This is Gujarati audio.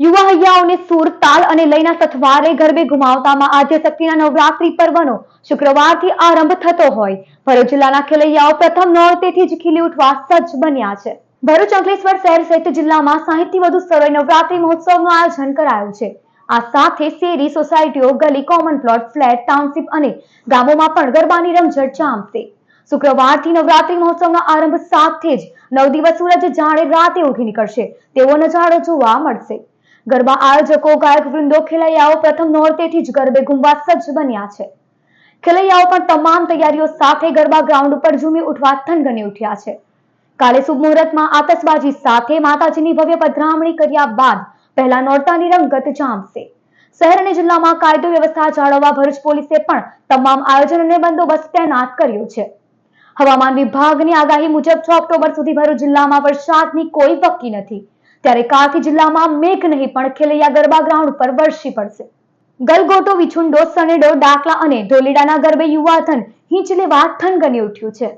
યુવા સુર, તાલ અને લયના સથવારે ગરબે ગુમાવતામાં આદ્યશક્તિના નવરાત્રી પર્વનો શુક્રવારથી આરંભ થતો હોય. ભરૂચ જિલ્લાના ખેલૈયાઓ પ્રથમ નોરતેથી જ ખીલી ઉઠવા સજ્જ બન્યા છે. ભરૂચ અંકલેશ્વર શહેર સહિત જિલ્લામાં સાહીઠથી વધુ સ્થળોએ નવરાત્રી મહોત્સવનું આયોજન કરાયું છે. આ સાથે શેરી, સોસાયટીઓ, ગલી કોમન પ્લોટ ફ્લેટ ટાઉનશીપ અને ગામોમાં પણ ગરબાની રમઝટ જામશે. શુક્રવારથી નવરાત્રી મહોત્સવનો આરંભ સાથે જ નવ દિવસ સૂરજ જાણે રાતે ઉગી નીકળશે. તેવો નજારો જોવા મળશે. ગરબા આયોજકો ગાયક વૃંદો ખેલૈયાઓ પ્રથમ નોરતેથી જ ગરબે ઘૂમવા સજ્જ બન્યા છે. ખેલૈયાઓ પણ તમામ તૈયારીઓ સાથે ગરબા ગ્રાઉન્ડ ઉપર ઝૂમી ઉઠવા થનગની ઉઠ્યા છે. કાલે શુભ મુહૂર્તમાં આતશબાજી સાથે માતાજીની ભવ્ય પધરામણી કર્યા બાદ પહેલા નોરતાની રંગત જામશે. શહેર અને જિલ્લામાં કાયદો વ્યવસ્થા જાળવવા ભરૂચ પોલીસે પણ તમામ આયોજન અને બંદોબસ્ત તૈનાત કર્યો છે. હવામાન વિભાગની આગાહી મુજબ છ ઓક્ટોબર સુધી ભરૂચ જિલ્લામાં વરસાદની કોઈ વકી નથી. ત્યારે કાકી જિલ્લામાં મેઘ નહીં, પણ ખેલૈયા ગરબા ગ્રાઉન્ડ પર વરસી પડશે. ગલગોટો, વિછુંડો, સનેડો, ડાકલા અને ઢોલીડાના ગરબે યુવાધન હીંચ લેવા થનગની ઉઠ્યું છે.